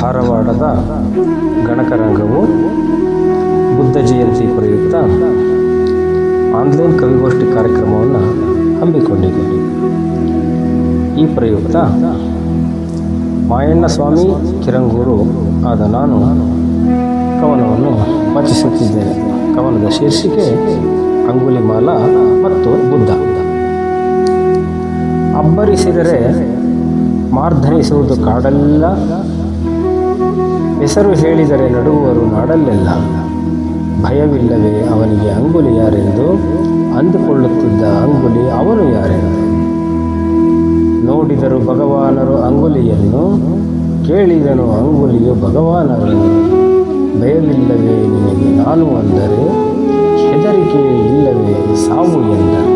ಧಾರವಾಡದ ಗಣಕರಂಗವು ಬುದ್ಧ ಜಯಂತಿ ಪ್ರಯುಕ್ತ ಆನ್ಲೈನ್ ಕವಿಗೋಷ್ಠಿ ಕಾರ್ಯಕ್ರಮವನ್ನು ಹಮ್ಮಿಕೊಂಡಿದೆ. ಈ ಪ್ರಯುಕ್ತ ಮಾಯಣ್ಣ ಸ್ವಾಮಿ ಕಿರಂಗೂರು ಆದ ನಾನು ಕವನವನ್ನು ವಚಿಸುತ್ತಿದ್ದೇನೆ. ಕವನದ ಶೀರ್ಷಿಕೆ ಅಂಗುಲಿಮಾಲ ಮತ್ತು ಬುದ್ಧ. ಅಬ್ಬರಿಸಿದರೆ ಮಾರ್ಧನಿಸುವುದು ಕಾಡಲ್ಲ ಹೆಸರು ಹೇಳಿದರೆ ನಡುವರು ನಾಡಲ್ಲೆಲ್ಲ. ಭಯವಿಲ್ಲವೇ ಅವನಿಗೆ ಅಂಗುಲಿ ಯಾರೆಂದು? ಅಂದುಕೊಳ್ಳುತ್ತಿದ್ದ ಅಂಗುಲಿ ಅವನು ಯಾರೆಂದು? ನೋಡಿದರು ಭಗವಾನರು ಅಂಗುಲಿಯನ್ನು, ಕೇಳಿದನು ಅಂಗುಲಿಯು ಭಗವಾನರನ್ನು. ಭಯವಿಲ್ಲವೇ ನಿನಗೆ ನಾನು ಅಂದರೆ, ಹೆದರಿಕೆ ಇಲ್ಲವೇ ಸಾವು ಎಂದರು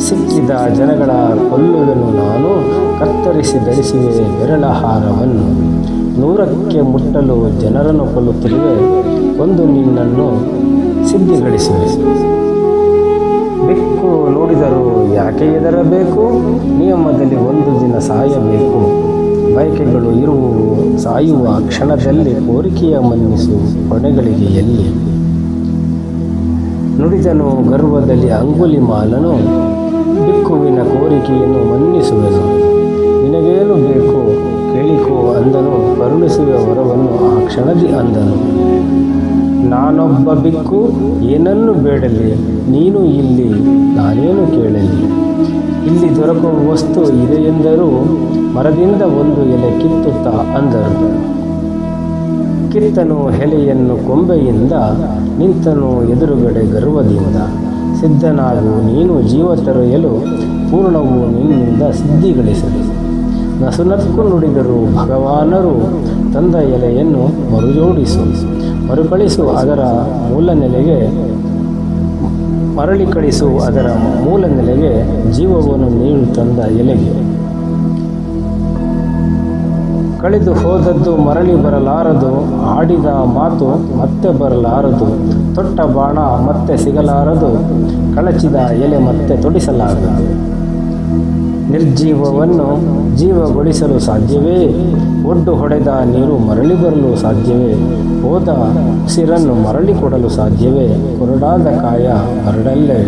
ಸಿಕ್ಕಿದ ಜನಗಳ ಕೊಲ್ಲುವೆನು ನಾನು, ಕತ್ತರಿಸಿ ಧರಿಸಿದೆ ಬೆರಳ ಹಾರವನ್ನು ನೂರಕ್ಕೆ ಮುಟ್ಟಲು ಜನರನ್ನು ಕೊಲ್ಲುತ್ತಿರುವೆ ಒಂದು ನಿನ್ನನ್ನು ಸಿದ್ಧಿಗಳಿಸುವೆ. ಬೆಕ್ಕು ನೋಡಿದರೂ ಯಾಕೆ ಎದರಬೇಕು ನಿಯಮದಲ್ಲಿ ಒಂದು ದಿನ ಸಾಯಬೇಕು. ಬಯಕೆಗಳು ಇರುವವು ಸಾಯುವ ಕ್ಷಣದಲ್ಲಿ ಕೋರಿಕೆಯ ಮನ್ನಿಸು ಹೊಣೆಗಳಿಗೆ ಎಲ್ಲಿ? ನುಡಿದನು ಗರ್ವದಲ್ಲಿ ಅಂಗುಲಿ ಮಾಲನು, ಬಿಕ್ಕುವಿನ ಕೋರಿಕೆಯನ್ನು ಮನ್ನಿಸುವೆನು. ಕರುಣಿಸುವ ಆ ಕ್ಷಣದಿ ಅಂದನು, ನಾನೊಬ್ಬ ಬಿಕ್ಕು, ಏನನ್ನು ಬೇಡಲಿ? ನೀನು ಇಲ್ಲಿ ನಾನೇನು ಕೇಳಲಿ? ಇಲ್ಲಿ ದೊರಕುವ ವಸ್ತು ಇದೆ ಎಂದರೂ ಮರದಿಂದ ಒಂದು ಎಲೆ ಕಿತ್ತುತ್ತಾ ಅಂದರು. ಕಿತ್ತನು ಎಲೆಯನ್ನು ಕೊಂಬೆಯಿಂದ, ನಿಂತನು ಎದುರುಗಡೆ ಗರ್ವದಿಂದ, ಸಿದ್ಧನಾಗು, ನೀನು ಜೀವ ತರೆಯಲು ಪೂರ್ಣವು ನಿನ್ನಿಂದ ಸಿದ್ಧಿಗಳಿಸಲಿ. ನಸುನಕ್ಕು ನುಡಿದರು ಭಗವಾನರು ತಂದ ಎಲೆಯನ್ನು ಮರುಜೋಡಿಸು, ಮರುಕಳಿಸು ಅದರ ಮೂಲ ನೆಲೆಗೆ ಮರಳಿ ಕಳಿಸು ಅದರ ಮೂಲ ನೆಲೆಗೆ ಜೀವವನ್ನು ನೀಡು ತಂದ ಎಲೆಗೆ. ಕಳೆದು ಹೋದದ್ದು ಮರಳಿ ಬರಲಾರದು, ಆಡಿದ ಮಾತು ಮತ್ತೆ ಬರಲಾರದು, ತೊಟ್ಟ ಬಾಣ ಮತ್ತೆ ಸಿಗಲಾರದು, ಕಳಚಿದ ಎಲೆ ಮತ್ತೆ ತೊಡಿಸಲಾರದು. ನಿರ್ಜೀವವನ್ನು ಜೀವಗೊಳಿಸಲು ಸಾಧ್ಯವೇ? ಒಡ್ಡು ಹೊಡೆದ ನೀರು ಮರಳಿ ಬರಲು ಸಾಧ್ಯವೇ? ಹೋದ ಉಸಿರನ್ನು ಮರಳಿ ಕೊಡಲು ಸಾಧ್ಯವೇ? ಕೊರಡಾದ ಕಾಯ ಹರಡಲ್ಲೇ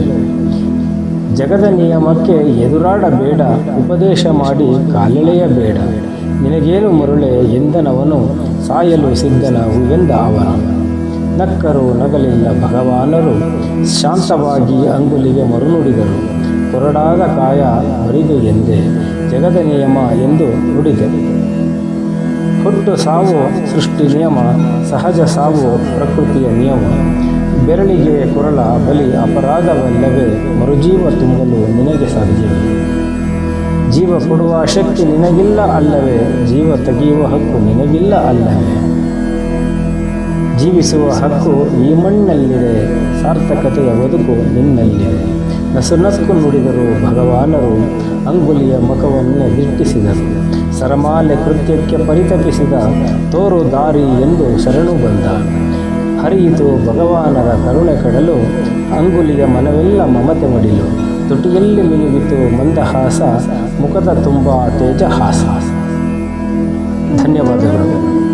ಜಗದ ನಿಯಮಕ್ಕೆ ಎದುರಾಡಬೇಡ, ಉಪದೇಶ ಮಾಡಿ ಕಾಲೆಳೆಯಬೇಡ. ನಿನಗೇನು ಮರುಳೆ? ಎಂದನವನು ಸಾಯಲು ಸಿದ್ಧನವು ಎಂದ ಅವನು. ನಕ್ಕರು ನಗಲಿಲ್ಲ ಭಗವಾನರು. ಶಾಂತವಾಗಿ ಅಂಗುಲಿಗೆ ಮರುನುಡಿದರು. ಕೊರಡಾದ ಕಾಯ ಮರಿದು ಎಂದೇ, ಜಗದ ನಿಯಮ ಎಂದು ನುಡಿದೆ. ಹುಟ್ಟು ಸಾವು ಸೃಷ್ಟಿ ನಿಯಮ, ಸಹಜ ಸಾವು ಪ್ರಕೃತಿಯ ನಿಯಮ. ಬೆರಳಿಗೆ ಕೊರಳ ಬಲಿ ಅಪರಾಧವಲ್ಲವೇ, ಮರುಜೀವ ತುಂಬಲು ನಿನಗೆ ಸಾಧ್ಯ ಜೀವ ಕೊಡುವ ಶಕ್ತಿ ನಿನಗಿಲ್ಲ ಅಲ್ಲವೇ, ಜೀವ ತೆಗೆಯುವ ಹಕ್ಕು ನಿನಗಿಲ್ಲ ಅಲ್ಲವೇ? ಜೀವಿಸುವ ಹಕ್ಕು ಈ ಮಣ್ಣಲ್ಲಿದೆ, ಸಾರ್ಥಕತೆಯ ಬದುಕು ನಿನ್ನಲ್ಲಿದೆ. ನಸುನಕ್ಕು ನುಡಿದರು ಭಗವಾನರು ಅಂಗುಲಿಯ ಮುಖವನ್ನೇ ಹಿಟ್ಟಿಸಿದರು ಸರಮಾಲೆ ಕೃತ್ಯಕ್ಕೆ ಪರಿತಪಿಸಿದ ತೋರು ದಾರಿ ಎಂದು ಶರಣು ಬಂದ ಹರಿಯಿತು ಭಗವಾನರ ಕರುಣೆ ಕಡಲು, ಅಂಗುಲಿಯ ಮನವೆಲ್ಲ ಮಮತೆ ಮಡಿಲು ತುಟಿಯಲ್ಲಿ ಮಿನುಗಿತು ಮಂದಹಾಸ, ಮುಖದ ತುಂಬ ತೇಜಹಾಸ. ಧನ್ಯವಾದಗಳು.